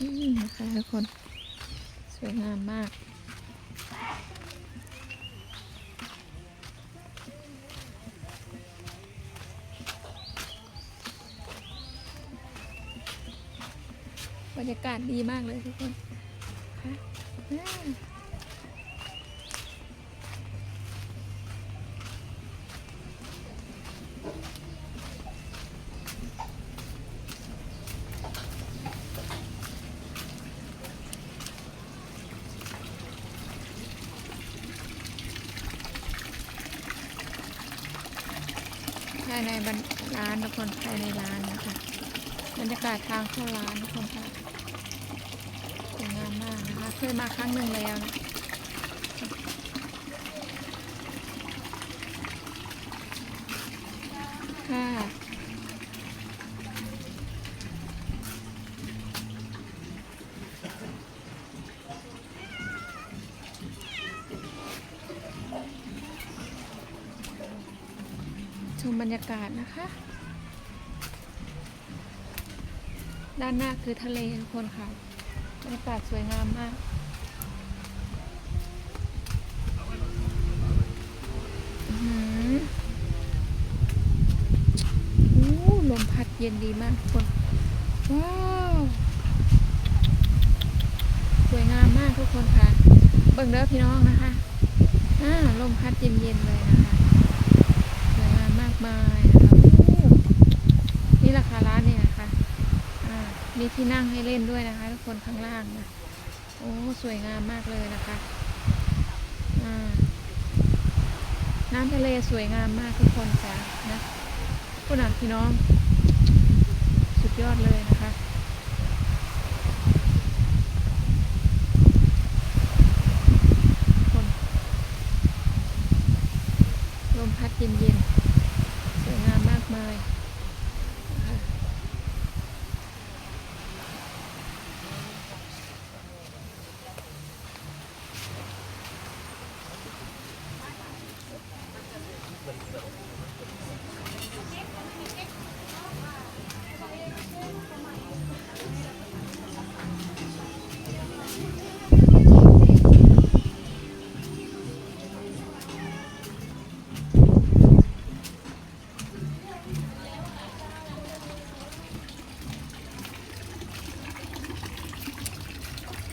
อืมนะคะทุกคน สวยงามมากบรรยากาศดีมากเลยทุกคนาภายในบรรร้านทุกคนภายในร้านนะคะบรรยากาศทางเข้าร้านทุกคนค่ะสวยงามมากนะคะเคยมาครั้งหนึ่งแล้วนะค่ะ ชมบรรยากาศนะคะ ด้านหน้าคือทะเลทุกคนค่ะบรรยากาศสวยงามมากอือหืออู้ลมพัดเย็นดีมากทุกคน ว้าว สวยงามมากทุกคนค่ะ เบิ่งเด้อพี่น้องนะคะอ่าลมพัดเย็นๆเลยนะคะ มายนะคะนี่ราคาร้านเนี่ยนะคะอ่ามีที่นั่งให้เล่นด้วยนะคะ ทุกคนข้างล่างนะโอ้สวยงามมากเลยนะคะอ่าน้ำทะเลสวยงามมากทุกคนจ้ะนะคุณอะพี่น้อง สุดยอดเลยนะคะคนลมพัดเย็นๆ สวยงามมากมายน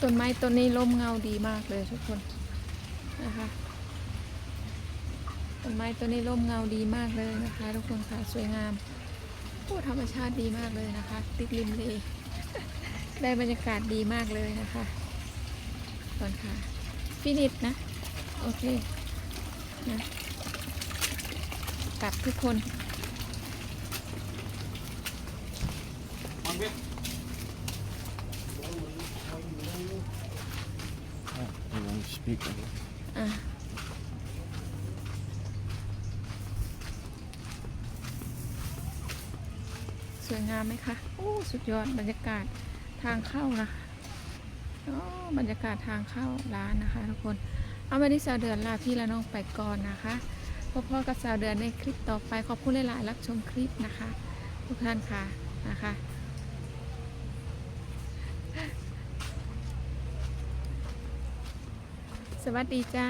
ต้นไม้ต้นนี้ร่มเงาดีมากเลยทุกคนนะคะต้นไม้ต้นนี้ร่มเงาดีมากเลยนะคะ ทุกคนค่ะสวยงามโอ้ธรรมชาติดีมากเลยนะคะ ติดริมเลได้บรรยากาศดีมากเลยนะคะก่อนค่ะฟินิชนะโอเคนะกลับทุกคน อะสวยงามไหมคะโอ้สุดยอดบรรยากาศทางเข้านะคะโอ้บรรยากาศทางเข้าร้านนะคะทุกคน เอามาที่สาวเดือนลาพี่และน้องไปก่อนนะคะพบพ่อกับสาวเดือนในคลิปต่อไปขอบคุณหลายๆรับชมคลิปนะคะ ทุกท่านค่ะนะคะ สวัสดีจ้า